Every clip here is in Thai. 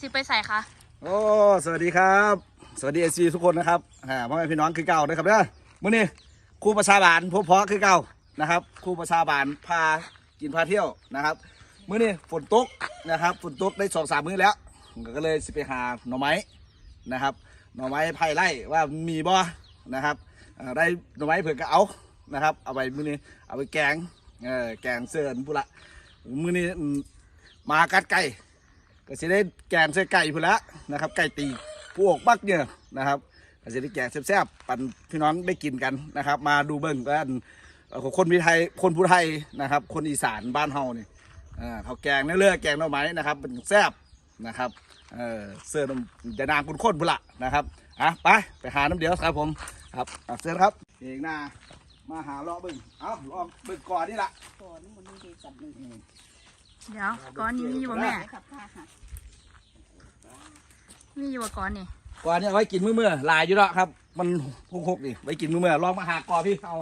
สิไปใส่คะโอ้ สวัสดีครับ สวัสดีเอซีทุกคนนะครับอ่าพ่อแม่พี่น้องคือเก่านะครับเด้อมื้อนี้ครูประชาบาลพบเพาะคือเก่านะครับครูประชาบาลพากินพาเที่ยวนะครับมื้อนี้ฝนตกนะครับฝนตกได้สองสามมื้อแล้วก็เลยสิไปหาหน่อไม้นะครับ หน่อไม้ไผ่ไร่ว่ามีบ่นะครับอ่าได้หน่อไม้เผื่อก็เอานะครับ เอาไปมื้อนี้เอาไปแกงเออแกงเสือนพุละมื้อนี้อืมมากัดไก่ ก็จะได้แกงใส่ไก่พุ่นละนะครับ ไก่ตีผู้อกบักเนี่ยนะครับก็จะได้แกงแซ่บๆปั่นพี่น้องได้กินกันนะครับ มาดูเบิ้งกันเอ่อคนพิไทยคนผู้ไทยนะครับ คนอีสานบ้านเฮานี่อ่าเขาวแกงเนื้อเลือแกงหน่อไม้นะครับเป็นแซ่บนะครับเออเสื้อน้ำจะนางคุณข้นพุ่นละนะครับอะไปไปหาน้ำเดียวครับผมครับอะเสื้อครับเองหน้ามาหาเลาะเบิ้งเอ้าเลาะเบิ้งก่อนนี่ละก่อนมันมีสัตว์หนึ่งอืม เดี๋ยวก้อนนี้มีอยู่บ่แม่ มีอยู่บ่ก้อนนี่ก่อนเนี่ยเอาไว้กินมื้อเมื่อลายอยู่แล้วครับ มันหกๆนี่ไว้กินมื้อเมื่อลองมาหากอพี่เอา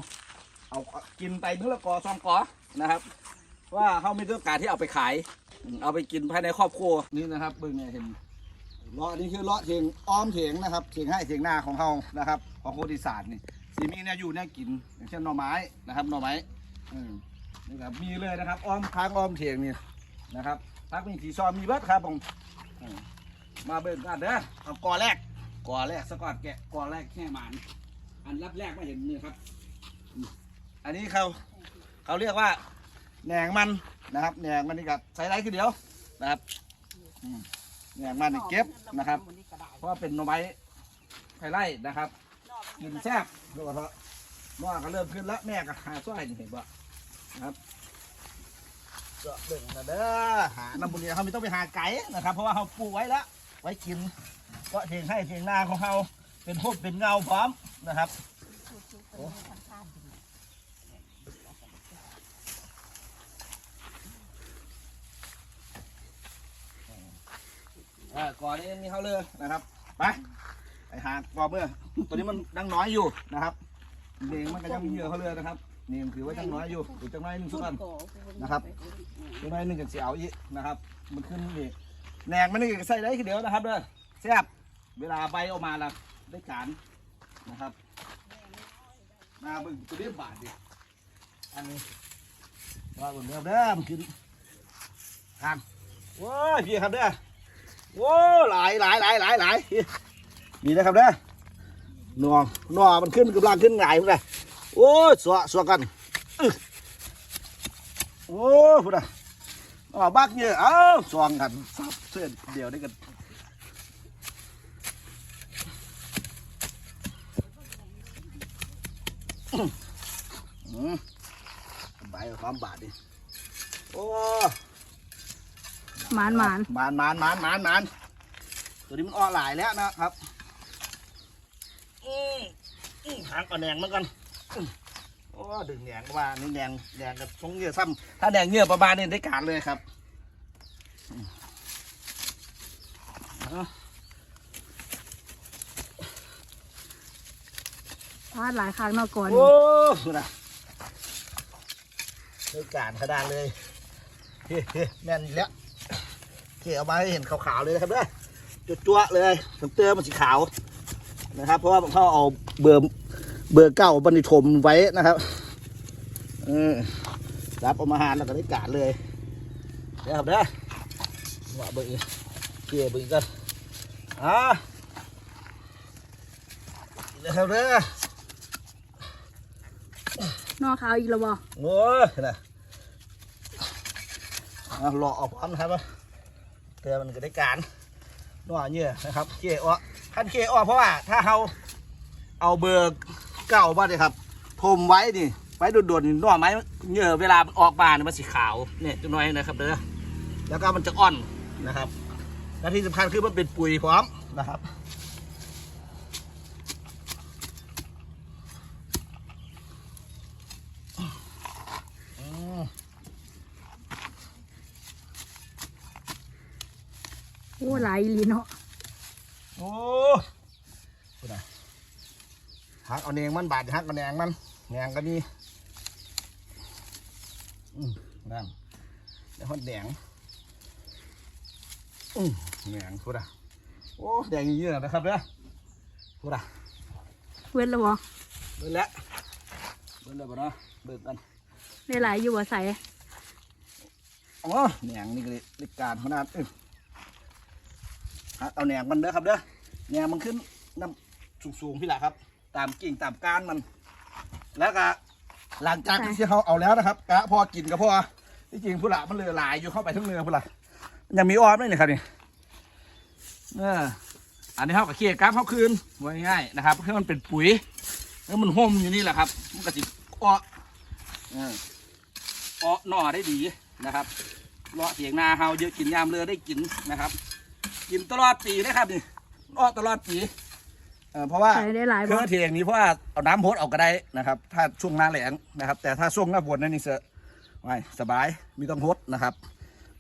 เอากินไปมื้อละกอสองกอนะครับ ว่าเขาไม่ต้องการที่เอาไปขาย เอาไปกินภายในครอบครัวนี่นะครับเบิ่งเนี่ยเห็นเลาะนี่คือเลาะเถียงอ้อมเถียงนะครับเถียงให้เถียงหน้าของเขานะครับ ของโคติศาสตร์นี่สีมีเนี่ยอยู่เนี่ยกินอย่างเช่นหน่อไม้นะครับหน่อไม้อืมนี่ครับมีเลยนะครับอ้อมค้างอ้อมเถียงนี่ นะครับพักมีสีซอมมีเบิดครับผมมาเบิ่งกันเด้อเอากอแรกกอแรกสะกอดแกะกอแรกแค่หมานอันรับแรกไมาเห็นนี่ครับ อันนี้เขาเขาเรียกว่าแหนงมันนะครับแหนงมันนี่กับใส่ไรคือเดียวนะครับแหนงมันนี่เก็บนะครับ เพราะเป็นหน่อไม้ไผ่ไร่นะครับกินแซ่บดูว่าเถอะว่าก็เริ่มขึ้นแล้วแม่ก็หาสร้อยนี่เห็นปะนะครับ ก็เบิ่งนะเด้อหาน้ำบุญเนี่ยเขาไม่ต้องไปหาไก่นะครับ เพราะว่าเขาปลูกไว้แล้ว ไว้กิน ก็เทียงให้เทียงหน้าของเขาเป็นพดเป็นเงาพร้อมนะครับก่อนนี้มีเขาเลยนะครับ ไปไปหากอเมื่อตัวนี้มันดังน้อยอยู่นะครับเดงมันก็ยังมีเหยื่อเขาเลยนะครับนี่ถือว่าจังน้อยอยู่อีกจังน้อยหนึ่งสักกันนะครับ จังน้อยหนึ่งกันเสียวอีกนะครับ มันขึ้นนี่แหนงมันนี่ก็ใส่ได้คือเดียวนะครับเด้อแซ่บเวลาใบออกมาแล้วได้การนะครับมาเบึงตัวนี้บาทดิอันนี้ว่าเบิ่งเด้อเด้อมันขึ้นทานโว้ยพี่ครับเด้อโอ้หลายหลายหลายหลายหลายมีนะครับเด้อหนอหนอมันขึ้นกำลังขึ้นหงายพุ่นเลยโอ้ยสวสวกันโอ้พุ่นน่ะ อ๋อบักเยอะเอ้าสวงกันซับเส้นเดียวได้กันอืมใบความบาดดิโอ้หมานหมานมานมานมานมานมานตัวนี้มันออหลายแล้วนะครับอืมอืมหางก่อนแหนงเหมือนกัน อืมโอ้ดึงแหนงก็ว่านี่แหนงแหนงกับชงเหยื่อซ้ำถ้าแหนงเหยื่อประมาณนี้ได้การเลยครับอืมเอาพลาดหลายครั้งเนาะก้อนโอ้นี่นะได้การขนาดเลยเฮ้เฮ้แม่นอีกแล้วเขี่เอามาให้เห็นขาวๆเลยนะครับเด้อจุดจั่วๆเลยสังเตอร์มันสีขาวนะครับ เพราะว่าเขาเอาเบอร์ เบอร์เก้าบันทิถมไว้นะครับเออรับเอามาหารแล้วก็ได้การเลยเดี๋ยวครับเด้อว่าเบอร์อีกเกี่ยเบอร์อีกกันอ่าเดี๋ยวครับเด้อนอกขาวอีกแล้วบ่โอ้ยนะอะรอเอาพร้อมนะครับว่าเตือมันก็ได้การนัวเยื่อนะครับเกี่ยอ้อขั้นเกี่ยอ้อเพราะว่าถ้าเราเอาเบอร์ เก่าบ้าเลยครับทมไว้นี่ไว้โดดๆนี่หน่อไม้เหงื่อเวลามันออกมาเนี่ยมันสีขาวเนี่ยจังน้อยนะครับเด้อแล้วก็มันจะอ่อนนะครับ และที่สำคัญคือมันเป็นปุ๋ยพร้อมนะครับอืมโอ้หลายอีหลีเนาะโอ้คุณน่ะ หักเอาเนียงมันบาดหักเอาเนียงมันเนียงก็มีอืมนั่นแล้วหดแดงอื้อแหงพูดอะโอ้แดงเยอะนะครับเด้อพูดอะเว้นแล้วบ่เบิ่งแล้วเบิ่งแล้วบ่เนาะเบิ่งกันได้หลายอยู่บ่ใส่อ๋อแหนงนี่ก็เลยริการขนาดเอออะเอาแหนงมันเด้อครับเด้อแหนงมันขึ้นน้ำสูงๆพี่แหละครับ ตามกิ่งตามก้านมัน แล้วก็หลังจากที่เขาเอาแล้วนะครับกะพอกินก็พอที่จริงผู้ละมันเลยหลายอยู่เข้าไปทั้งเนื้อผู้ละยังมีออมด้วยนี่ครับนี่เอออันนี้เขากับเคี่ยกราฟเขาคืนไว้ง่ายๆนะครับให้มันเป็นปุ๋ยแล้วมันห่มอยู่นี่แหละครับ มันก็สิอ้อเอออ้อหน่อได้ดีนะครับเลาะเสียงนาเฮาเยอะกินยามเรือได้กินนะครับ กินตลอดปีนะครับนี่อ้อตลอดปี เออเพราะว่าใส่ได้หลายเคบ่รื่องเทียงนี้เพราะว่าเอาน้ำพดออกก็ได้นะครับ ถ้าช่วงหน้าแล้งนะครับ แต่ถ้าช่วงหน้าฝนนั่นนี่เสอะไว้สบายไม่ต้องพดนะครับ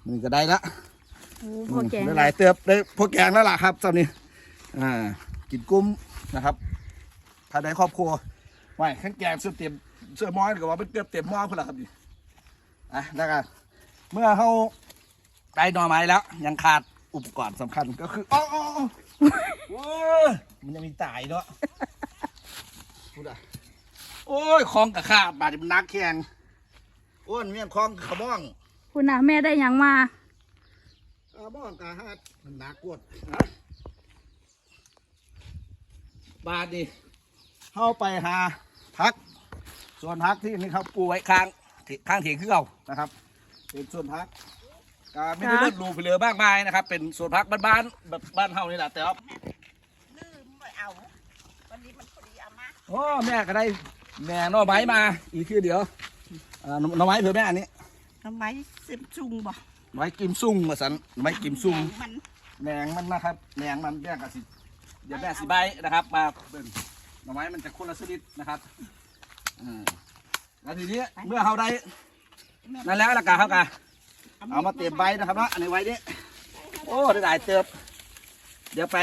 มันก็ได้ละ โอ้พอแกงได้หลายเติบได้พวกแกงแล้วล่ะครับตอนนี้อ่ากินกุ้มนะครับถ้าได้ครอบครัวไว้ข้างแกงเสื้อเต็มเสื้อม้อยก็ว่าเป็นเต็มเต็มหม้อเพื่อละครับนี่อะแล้วกันเมื่อเขาได้หน่อไม้แล้ว ยังขาดอุปกรณ์สำคัญก็คืออ๋ออ๋ออ๋อ โอ้ยมันยังมีตายเนาะพูดอะโอ้ยคลองกับข้าบาดนี้มันนักแข่งอ้วนเมี่ยงคลองขะบ้องคุณน่ะแม่ได้หยังมาขะบ้องกะฮัดมันนักกวดนะบาดนี่เข้าไปหาพัก ส่วนพักที่นี่เขาปูไว้ข้างที่ข้างเถียงคือเก่านะครับ เป็นส่วนพัก กาไม่ได้เลือดรูไปเรือมากมายนะครับ เป็นส่วนพักบ้านๆแบบบ้านเฮานี่แหละแต่ว่าลืมไม่เอา วันนี้มันพอดีเอามาโอ้แม่ก็ได้แม่หน่อไม้มา อีกคือเดียวอ่าหน่อหน่อไม้เผื่อแม่อันนี้ทำไมเสียมจุงบ่ไม้กิมซุ่งมาสันไม้กิมซุ่ง มันแหนงมันนะครับแหนงมันแม่กับสิเดี๋ยวแม่สิใบนะครับมาเบิ่งหน่อไม้มันจะคนละชนิดนะครับอืมแล้วทีนี้เมื่อเขาได้นั่นแล้วละกาเขากา เอามาเตรียมใบนะครับเนาะอันนี้ไว้นี่โอ้ได้หลายเติบ เดี๋ยวไป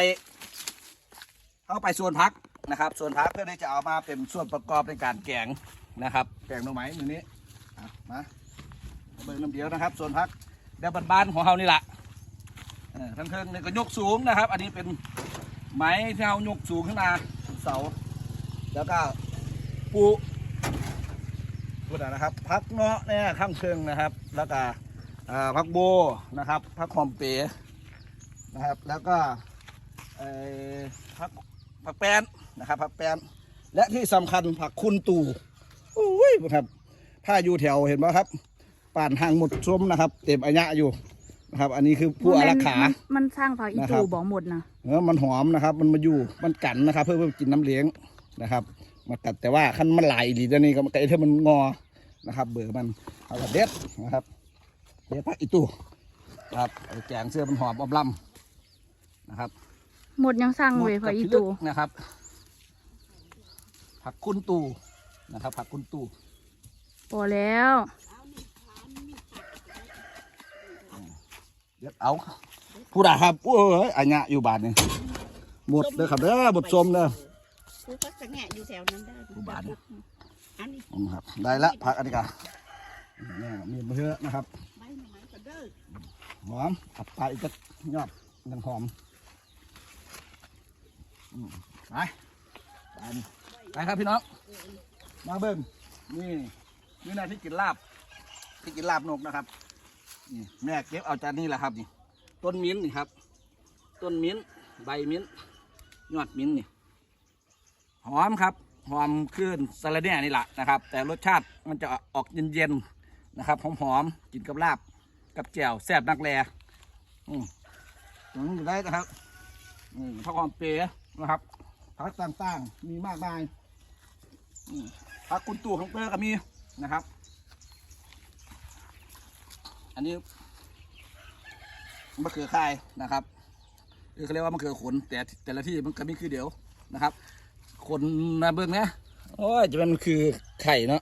เข้าไปส่วนพักนะครับ ส่วนพักเพื่อที่จะเอามาเป็นส่วนประกอบในการแกงนะครับ แกงหน่อไม้มือนี้อะมาเบิ่งน้ำเดียวนะครับ ส่วนพักเดี๋ยวบ้านๆของเขานี่แหละทั้งเครื่องนี่ก็ยกสูงนะครับ อันนี้เป็นไม้ที่เรายกสูงขึ้นมาเสา แล้วก็ปูปูดนะครับ พักเนาะเนี่ยข้างเชิงนะครับ แล้วก็ อ่าพักโบนะครับพักคอมเปนะครับ แล้วก็เอ่อพักผักแป้นนะครับผักแป้นและที่สำคัญผักคุณตู่อุ้ยครับถ้าอยู่แถวเห็นไหมครับป่านหางหมดส้มนะครับ เต็มอัญญะอยู่นะครับ อันนี้คือผู้อารักขา มันมันสร้างผักอีนะครับตูบ่หมดนะเออมันหอมนะครับ มันมาอยู่มันกันนะครับ เพื่อเพื่อกินน้ำเลี้ยงนะครับมากัดแต่ว่าขั้นมันไหลายดีตัวนี้ก็ไก่ถ้ามันงอนะครับ เบื่อมันเอาแบบเด็ดนะครับ เด็ดผักอีตู้ครับเอาแกงเสื้อมันหอมอมลำนะครับ หมดยังสร้างเว้ยหมดผักอีบตูพิลึกนะครับ ผักคุณตูนะครับ ผักคุณตูพอแล้วเด็ดเอาผู้ใดครับโอ้ยอันเนี้ยอยู่บ้านนี่หมดเลยครับเด้อหมดส้มเด้อกูก็จะแงะอยู่แถวนั้นได้อุบาทอันนี้อืมครับ ได้ละผักอันนี้กันนี่มีมะเขือนะครับ ใบหน่อไม้ก็เด้อ หอมขับไปอีกกยอดยังหอมไปไปไปครับพี่น้องมาเบิ้งนี่นี่นะที่กินลาบ ที่กินลาบนกนะครับนี่แม่เก็บเอาจากนี่แหละครับนี่ ต้นมิ้นท์นี่ครับ ต้นมิ้นท์ใบมิ้นท์ยอดมิ้นท์นี่หอมครับหอมขึ้นสลัดเนี่ยนี่แหละนะครับ แต่รสชาติมันจะออกเย็นๆนะครับหอมๆกินกับลาบ กับแจ่วแซ่บนักแลอืมตรงนี้อยู่ได้นะครับอืมผักหอมเปียนะครับผักต่างๆ มีมากมายอืมผักกุนตู่ของเปอร์ก็มีนะครับ อันนี้มะเขือคายนะครับหรือเขาเรียกว่ามะเขือขน แต่แต่ละที่มันก็มีคือเดียวนะครับขนนะเบิ้งนะโอ้ยจะมันคือไข่เนาะ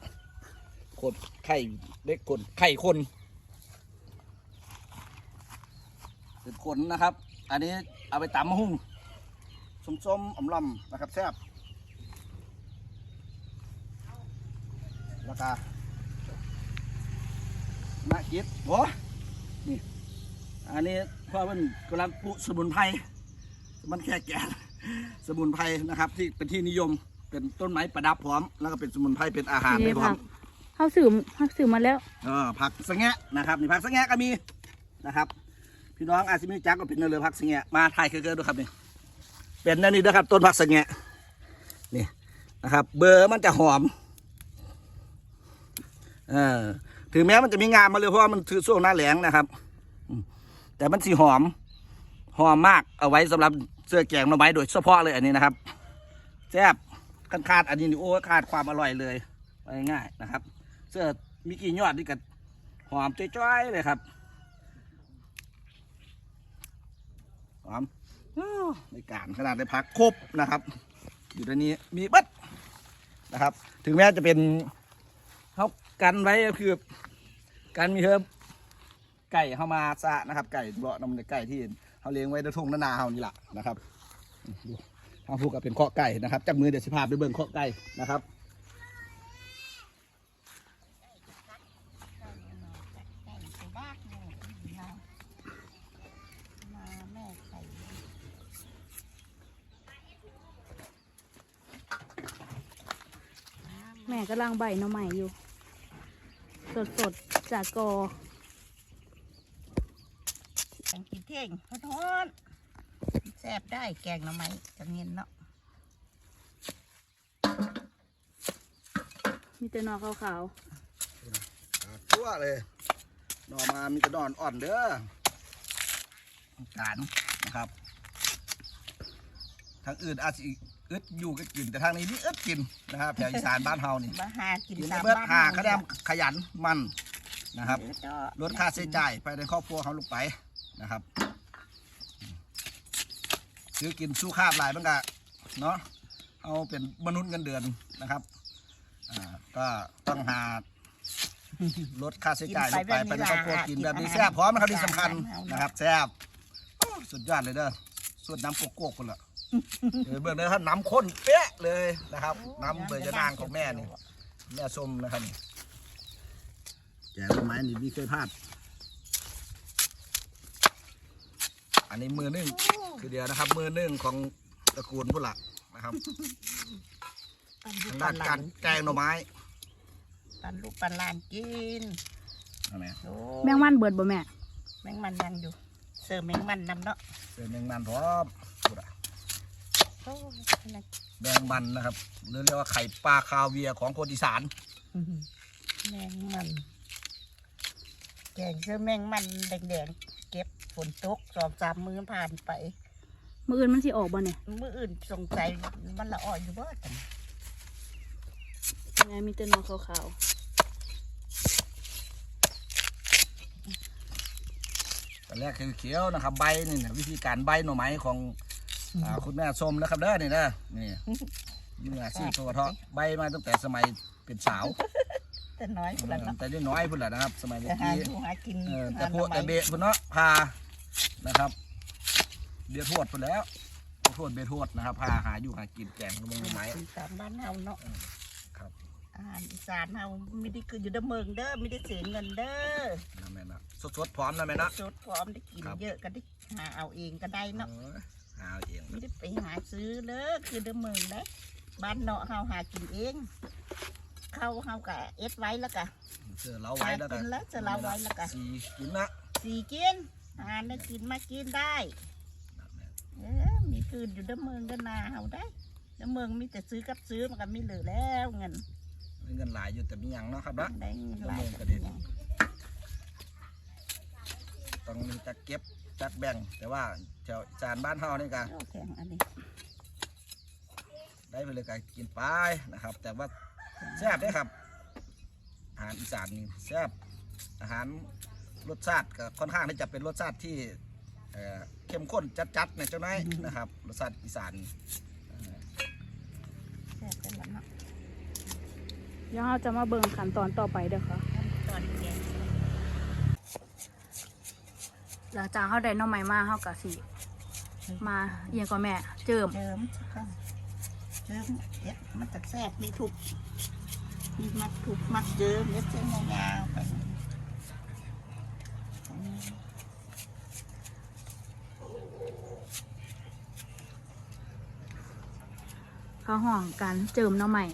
ขนไข่เล็กขนไข่คน เป็นขนนะครับ อันนี้เอาไปตำมะฮุ่งส้มๆอมลำนะครับแซ่บแล้วก็น่ากินโอ้นี่อันนี้เพราะมันกำลังปลูกสมุนไพรมันแค่แก่สมุนไพรนะครับที่เป็นที่นิยมเป็นต้นไม้ประดับพร้อม แล้วก็เป็นสมุนไพรเป็นอาหารนี่ได้พร้อผัมกเข้าสื่อเข้าสื่อมาแล้ว เออผักสะแงะนะครับนี่ผักสะแงะก็มีนะครับ พี่น้องอาจจะไม่จักก็เป็นเนื้อผักสะแงะมาถ่ายเกลือๆด้วยครับนี่เป็นนั่นนี่นะครับ ต้นผักสะแงะนี่นะครับ เบอร์มันจะหอมเออถึงแม้มันจะมีงามมาเลยเพราะว่ามันถือช่วงหน้าแหลงนะครับ แต่มันสีหอม หอมมากเอาไว้สำหรับเสื้อแกงหน่อไม้โดยเฉพาะเลยอันนี้นะครับแซ่บกันขาดอันนี้นี่โอ้ขาดความอร่อยเลยง่ายๆนะครับ เสื้อมีกี่ยอดนี่ก็หอมจ้อยๆเลยครับ หอมอ้าวในการขนาดได้พักครบนะครับ อยู่ในนี้มีเบัดนะครับ ถึงแม้จะเป็นเขากันไว้ก็คือการมีเฮิบไก่เข้ามาซะนะครับ ไก่เลาะน้ำในไก่ที่เขาเลี้ยงไว้ในทุ่งนานาเฮานี่แหละนะครับทางผูกกับเป็นข้อไก่นะครับจากมือเดี๋ยวสิพาไปเบิ่งข้อไก่นะครับ ไก่ตัวบ้าหนูเอามาแม่ไก่ แม่ กำลังใบหน่อใหม่อยู่ สดสดๆจากกอแกงกินเท่งขอโทษแซ่บได้แกงหน่อไม้จังเงินเนาะมีแต่หนอขาวทั่วเลยหนอมามีแต่ดอนอ่อนเด้อการนะครับทางอื่นอาจจะ อึดอยู่ก็กินแต่ทางนี้นี่อึดกินนะครับแถวอีสานบ้านเฮานี่มาหากินกินตามเบิดบ้านหาคะแนนขยันมันนะครับเออจ้อลดค่าใช้จ่ายไปในครอบครัวเขาลงไปนะครับซื้อกินสู้คาบหลายมันก็เนาะเอาเป็นมนุษย์เงินเดือนนะครับอ่าก็ต้องหาลดค่าใช้จ่ายลงไปไปในครอบครัวกินแบบนี้แซ่บพร้อมนะครับที่สำคัญนะครับแซ่บโอ้สุดยอดเลยเด้อสุดน้ำโกโก้คนละ เออเบื้องเด้อท่านน้ำข้นเป๊ะเลยนะครับ น้ำเบอร์ยานางของแม่นี่แม่ส้มนะครับนี่แกงต้นไม้นี่ไม่เคยพลาด อันนี้มือหนึ่งคือเดียวนะครับ มือหนึ่งของตระกูลผู้หลักนะครับปันลูทากงปัด้านนหลากานรแกงหน่อไม้ปันลูกปันหลานกินเอาไหมโอ้ๆแมงมันเบิดบ่แม่ แมงมันยังอยู่ เสิร์ฟแมงมันนำเนาะเสือแมงมันพร้อม พูดอะโอ้ยน่าแมงมันนะครับหรือเรียกว่าไข่ปลาคาเวียร์ของคนอีสานอื้อหือแมงมันแกงเสื้อแมงมันแดงๆเก็บฝนตกสองสามมือผ่านไป มืออื่นมันสิออกบ่เนี่ยมืออื่นสงสัยมันละอ่อยอยู่บ่จังแม่มีแต่หนอขาวตอนแรกคือเขียวนะครับ ใบนี่นะวิธีการใบหน่อไม้ของ อ่าคุณแม่ส้มนะครับเด้อนี่นะนี่มืออาชีพตัวเทาะใบมาตั้งแต่สมัยเป็นสาวแต่น้อยคนละเนาะแต่ได้น้อยพุ่นแหละนะครับ สมัยเมื่แต่อหากี้อยู่หากินเออแต่หาพวกหน่อแต่ไม้เบะพุ่นเนาะพานะครับเบียร์ทวดพุ่นแล้วเบียร์ทวดเบียร์ทวดนะครับพาหาอยู่หากินแกงลงไม้อีสานบ้านเฮาเนาะครับอาหารอีสานเฮาไม่ได้คืออยู่เด้อเมืองเด้อไม่ได้เสียเงินเด้อนั่นแม่นะสดๆพร้อมนะแม่นะสดพร้อมได้กินครับเยอะก็ได้หาเอาเองก็ได้เนาะ เออหาเอาเองไม่ได้ไปหาซื้อเด้อคือเด้อเมืองเด้อบ้านเนาะเฮาหากินเอง เข้าเฮากะเอ็ดไว้แล้วกะเสื้อเราไว้แล้วหากินแล้วเสื้อเราไว้แล้วก็สีกินนะสีกินหาได้กินมากินได้เออมีคืนอยู่เด้อเมืองก็นาเฮาได้เด้อเมืองมีแต่ซื้อกับซื้อมันก็มีเหลือแล้วเงินมีเงินหลายอยู่แต่มีหยังเนาะครับนะได้เงินหลายเด้อเมืองก็เด็ดต้องมีจักเก็บ จักแบ่งแต่ว่าแถวจานบ้านเฮานี่ก็โอ้แข็งอันนี้ได้ไปเลยก็กินไปนะครับ แต่ว่าแซ่บเด้อครับ อาหารอีสานนี่แซ่บอาหารรสชาติก็ค่อนข้างที่จะเป็นรสชาติที่เอ่อเข้มข้นจัดๆในเจ้าน้อยนะครับรสชาติอีสานแซ่บเป็นละเนาะๆเดี๋ยวเราจะมาเบิ่งขั้นตอนต่อไปเด้อค่ะ ตอนแกง หลังจากเขาได้น้องใหม่มาเขากะสีมาเอียงกับแม่ เจิมเจิมเจิมเนี่ยมันตัดแทรกมีถูกมีมัดถูกมัดเจิมเอ็ดเส้นยาวไปเขาห่องกันเจิมน้องใหม่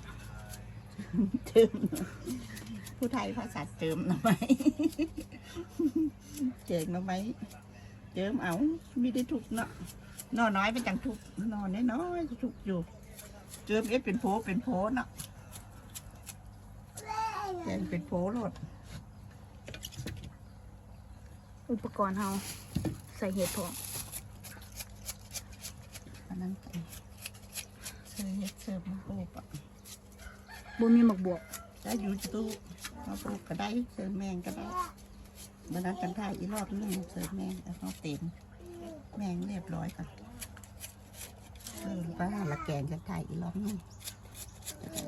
เจิม ผู้ไทยภาษาเจิมหน่อไม้เจิมหน่อไม้เจิมเอาไม่ได้ถูกเนาะนอน้อยเป็นจังทุกนอนน้อยๆทุกอยู่ เจิมเอฟเป็นโพเป็นโพเนาะเจิมเป็นโพโลดอุปกรณ์เฮาใส่เห็ดพออันนั้นไปเสิร์ฟเฮ็ดเสิร์ฟมาปลูกอะบ่มีหมกบวกได้อยู่ตู้ เขาปลูกก็ได้เสริมแมงก็ได้วันนั้นกันท่ายอีกรอบนึงเสริมแมงแล้วเขาเต็มแมงเรียบร้อยก่อนเออป้าละแกงจะถ่ายอีกรอบนึงจะได้